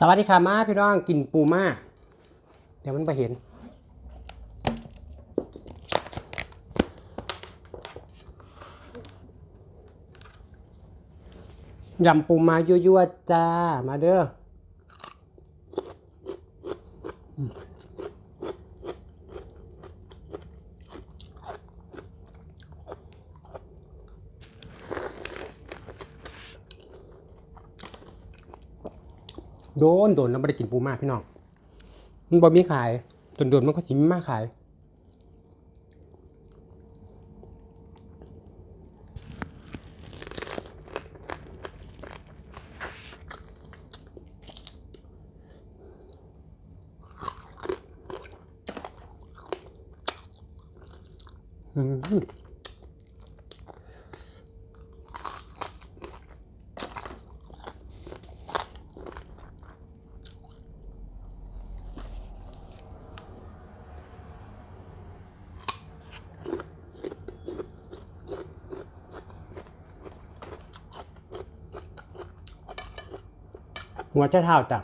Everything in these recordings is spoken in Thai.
สวัสดีค่ะมาพี่น้องกินปูมาเดี๋ยวมันไปเห็น ยำปูมายั่วๆจ้า มาเด้อ โดนโดนแล้วไม่ได้กินปูมาพี่น้องมันบ่มีขายจนโดนมันก็สิมีมาขาย หัวจะเท้าจับ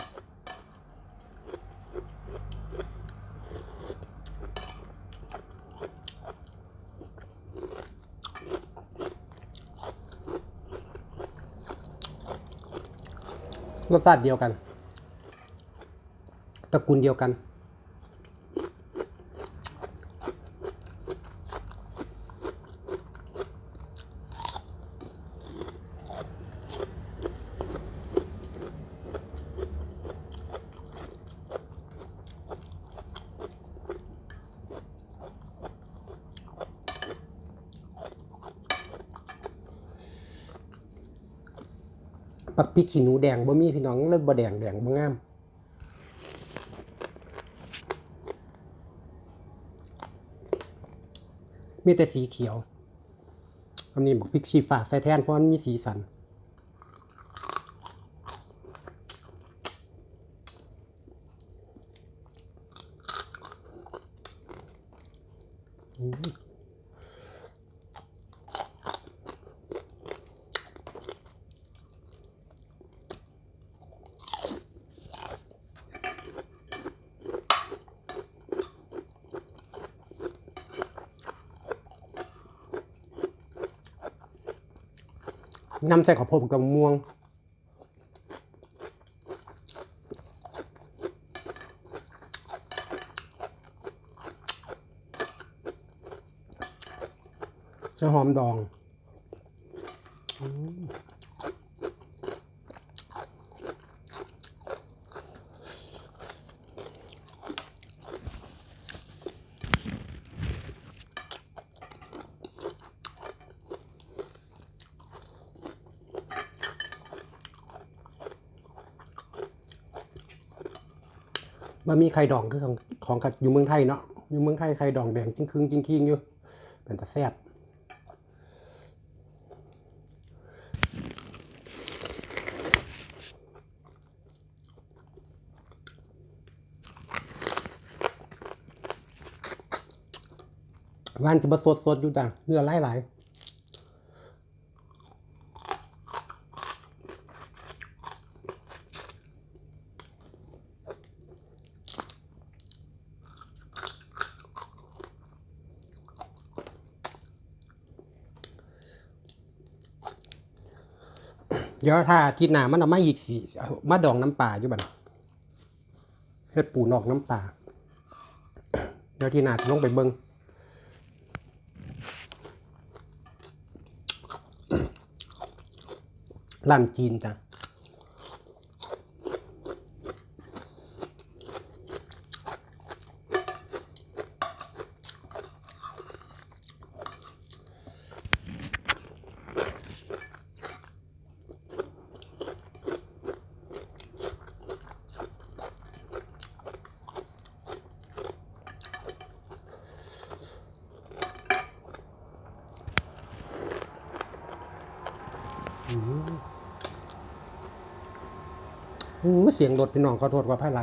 รสชาติเดียวกัน ตระกูลเดียวกัน ปักพริกขี้หนูแดงบ่มีพี่น้องเลยบ่แดงแดงบ่งามมีแต่สีเขียวอันนี้บักพริกชีฟ้าใส่แทนเพราะมันมีสีสัน น้ำใส่ข้าวโพดกับมะม่วง จะหอมดองอืม บะหมี่ไข่ดองคือของของกับอยู่เมืองไทยเนาะอยู่เมืองไทยไข่ดองแดงจิ้งคึงจิ้งคิงอยู่เป็นตะแซ่บว่านจะมาสดสดอยู่จ้ะเนื้อหลายหลาย เดี๋ยวถ้าอาทิตย์หน้ามันเอามาอีกสีมาดองน้ำปลาอยู่บัดเฮ็ดปูนอกน้ำปลาเดี๋ยวที่หน้าจะลงไปเบิง้งร้านจีนจ้ะ อู้เสียงรถพี่น้องขอโทษว่าพ่ไร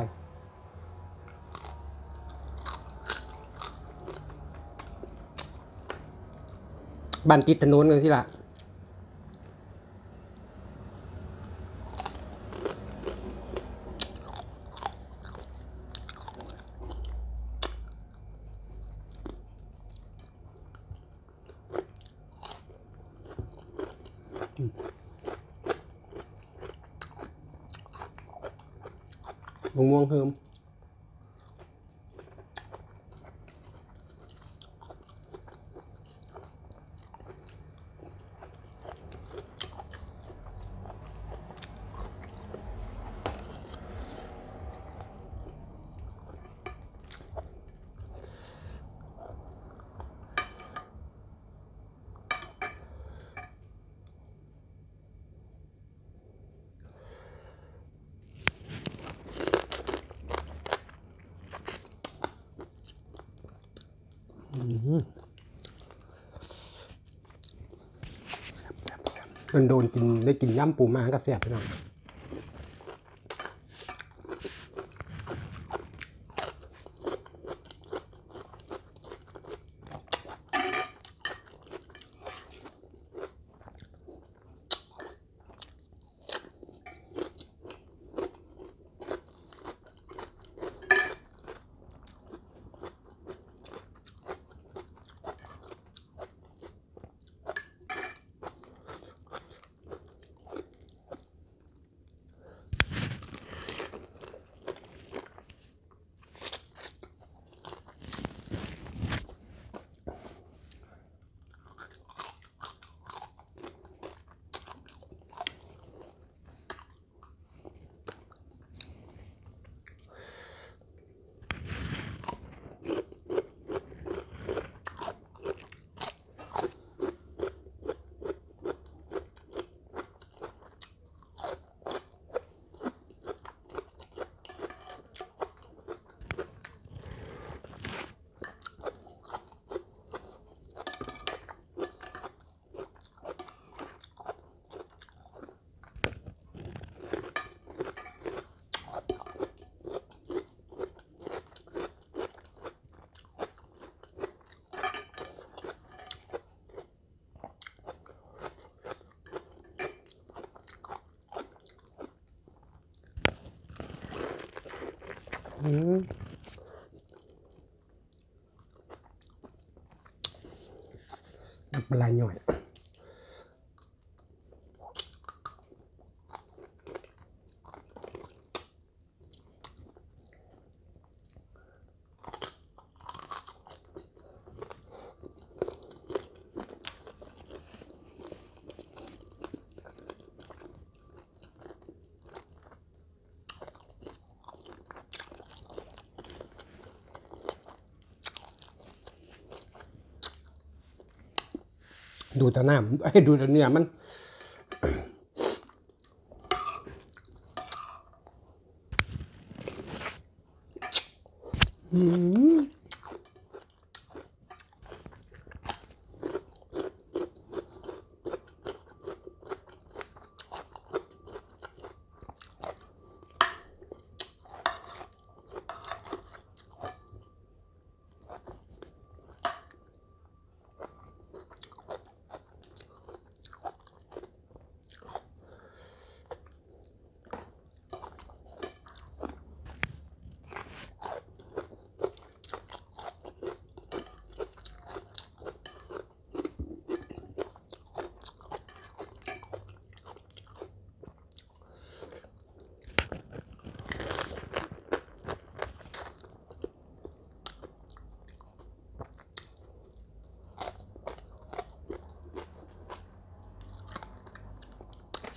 บันติดถนนเลยสิล่ะ มะม่วงเพิ่ม มันโดนกินได้กินย่ำปูมาก็แสบไปหน่อย ปลาหน่อย ดูแต่น้ำไอ้ยดูแต่เนื้อมัน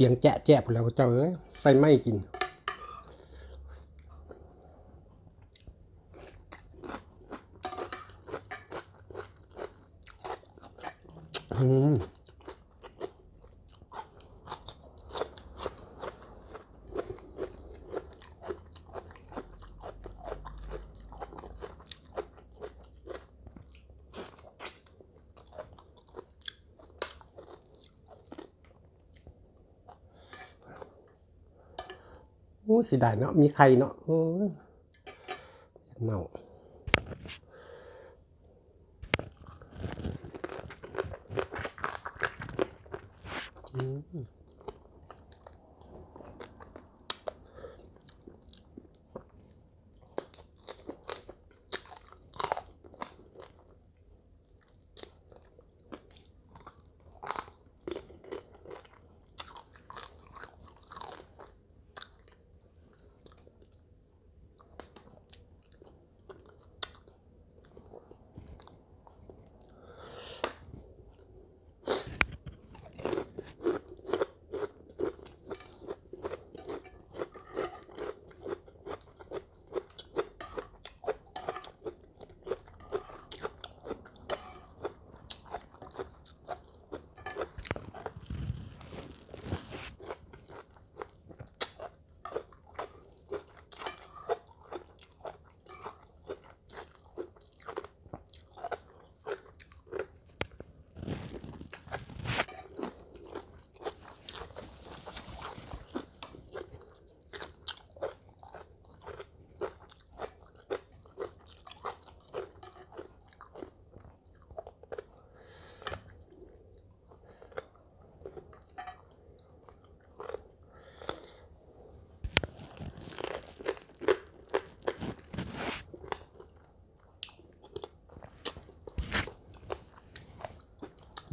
สียงแจะแจะพอแล้วเจ้าเอ้ยใส่ไม่กิน อืม โอ้สิได้เนาะมีใครเนาะโอ้ยเมา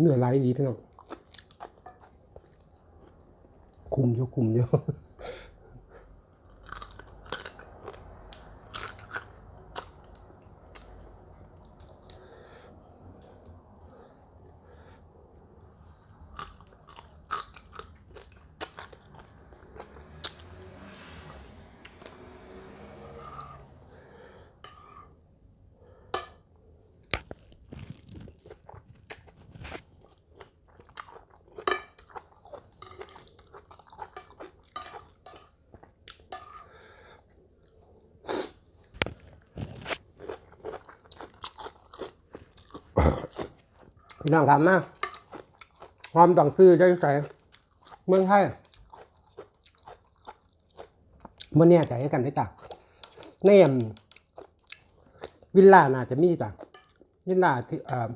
เหนื่อยไรดีพี่น้องคุมอยู่คุมอยู่ พี่ น้องถามมาความต้องซื้อจะใส่เมืองไทยเมื่อเนี่ยใจกันได้จ้ะในวิลล่าน่าจะมีจ้ะวิลล่าที่เออ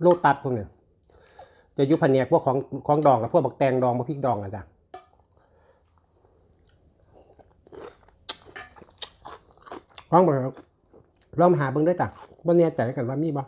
โลตัสพวกเนี้ยจะยุพันเนียพวกของของดองกับพวกบักแตงดองบักพริกดองอะจ้ะลองไปครับลองหาเบิ่งได้จ้ะ บ่เนี่ยใจกันว่ามีบ่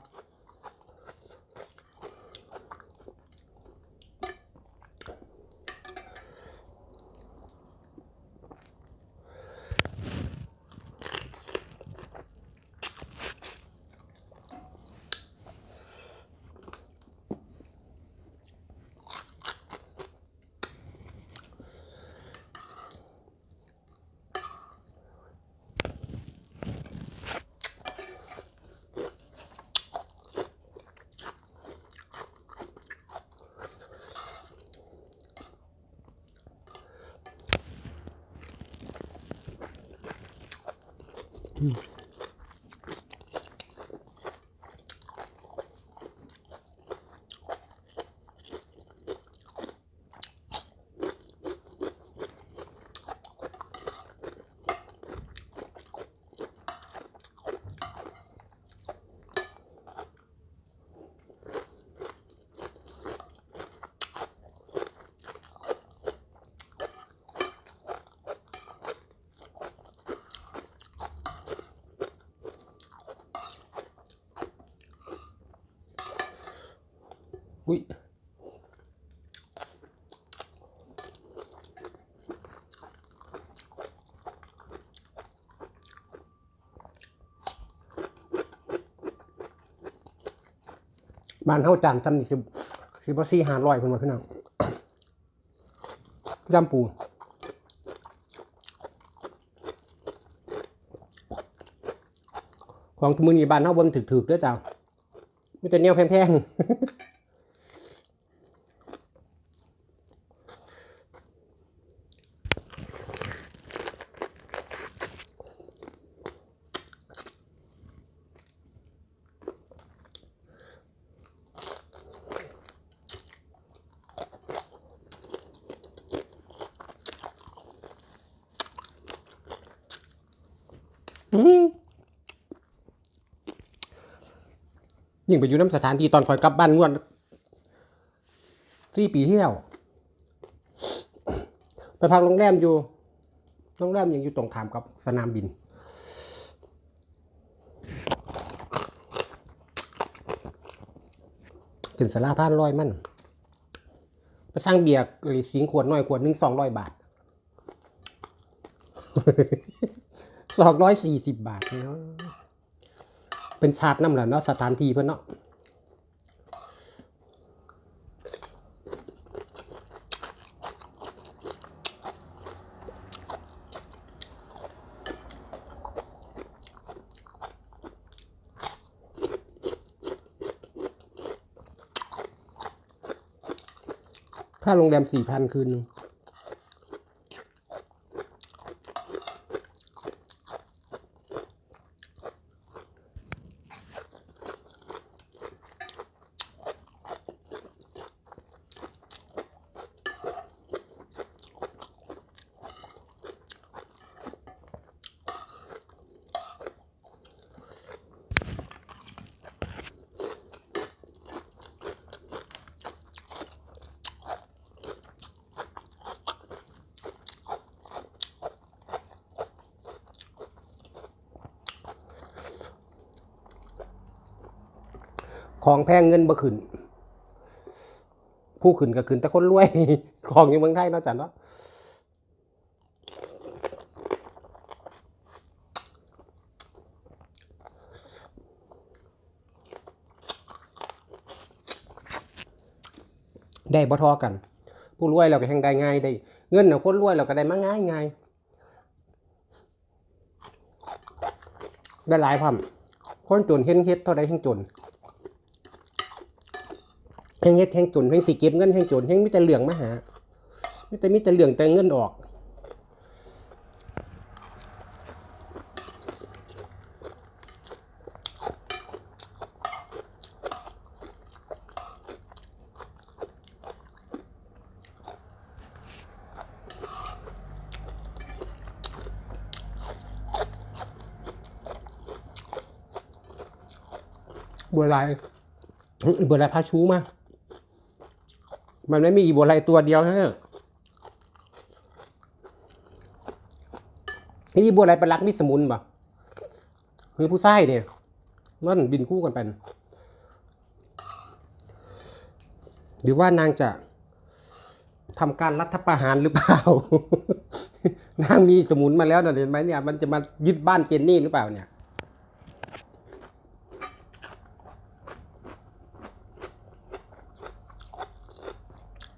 อุ้ยบ้านเฮาจานซ้ำนี่สิสิบสี่ห้าร้อยเพิ่นว่าพี่น้องจำปูของมือนีบ้านเฮาบ่มนถึกๆเด้อจ้ามีแต่แนวแพงๆ ยิ่งไปอยู่น้ำสถานที่ตอนคอยกลับบ้านงวดสี่ปีที่แล้วไปพักโรงแรมอยู่โรงแรมยังอยู่ตรงขามกับสนามบิน ถึงสลาพานร้อยมันไปสร้างเบียร์หรือสิงขวดน้อยขวดหนึ่งสองร้อยบาทสองร้อยสี่สิบบาทเนาะ เป็นชาติน้ำแหละเนาะสถานที่เพื่อนเนาะค่าโรงแรมสี่พันคืนนึง ของแพงเงินบ่ขึ้น ผู้ขึ้นก็ขึ้น แต่คนรวย ของอยู่เมืองไทยเนาะจันเนาะได้บ่ทอกัน ผู้รวยเราก็แห่งได้ง่ายได้ เงินน่ะคนรวยเราก็ได้มาง่ายง่ายได้หลายพันคนจนเห็นเฮ็ดเท่าใดแห่งจน แห่งเฮ็ดแห่งจนแห่งสิเก็บเงินแห่งจนแห่งมีแต่เหลืองมาหามีแต่มีแต่เหลืองแต่เงินออกบัวลายบัวลายพาชูมา มันไม่มีอีโบัวลาตัวเดียวนะเนี่ยอีบัวลาเป็นรักมิสมุนปะคือผู้ไส้เนี่ย มันบินคู่กันไปหรือว่านางจะทำการรัฐประหารหรือเปล่า นางมีสมุนมาแล้วนะเห็นไหมเนี่ย มันจะมายึดบ้านเจนนี่หรือเปล่าเนี่ย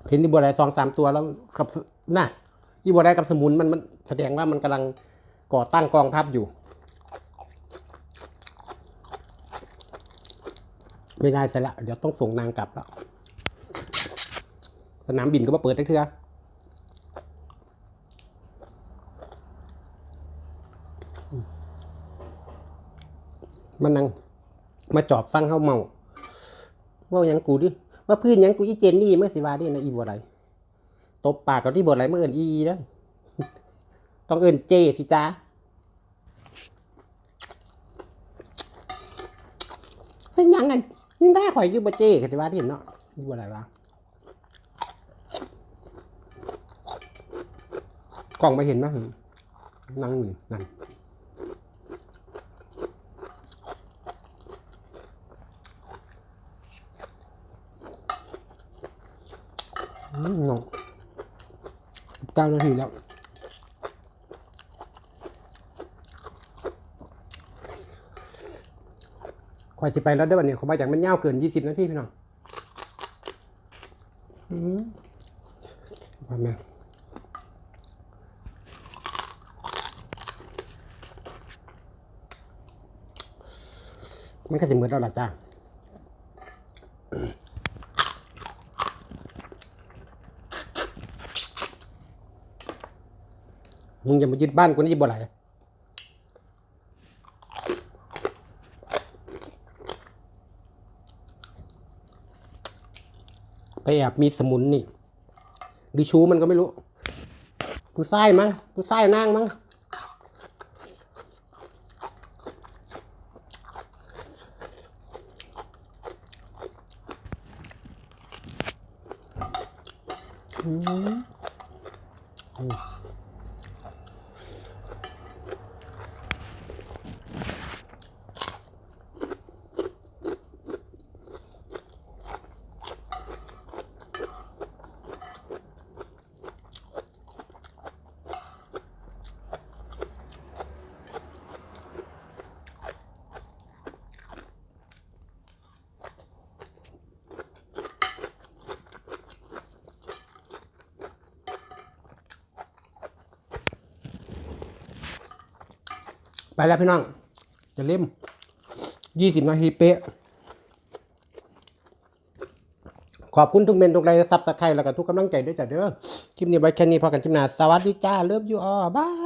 เห็นอีบัวไดสองสามตัวแล้วกับน่ะอีบัวไดกับสมุนมันมันแสดงว่ามันกำลังก่อตั้งกองทัพอยู่ ไม่ได้เสียละเดี๋ยวต้องส่งนางกลับแล้ว สนามบินก็มาเปิดได้เถื่อมันนั่งมาจอบฟังเข้าเมาว่าหยังกูดิ ว่าพื้นยังกูอีเจนนี่เมื่อสิวาดินะอีบัวไรตบปากกับที่บัวไรเมื่อเอินอีนะต้องเอินเจสิจ้าเฮ้ยยังไงยังได้ข่อยอยูบเจกันสิวาดิเนาะอีบัวไรวะกล่องไปเห็นไหมนั่งหนึ่งนั่น อืมงงเก้านาทีแล้วคอยสิไปแล้วได้อวันนี้เขามาจากมันยาวเกินยี่สิบนาทีพี่น้องอืมว่าแม่มันก็จะเหมือนเราละจ้า มึงอย่ามายึดบ้านกูนี่จะบ่ไหลไปแอบมีสมุนนี่หรือชูมันก็ไม่รู้ ผู้ไส้มั้งผู้ไส้นางมั้ง ไปแล้วพี่น้องจะเล่มยี่สิบนาทีเป๊ะ ขอบคุณทุกเมนทุกไลค์ซับสไครต์แล้วก็ทุกกำลังใจด้วยจ้ะเด้อ คลิปนี้ไว้แค่นี้พอกันคลิปหน้า สวัสดีจ้า เลิฟยูออบาย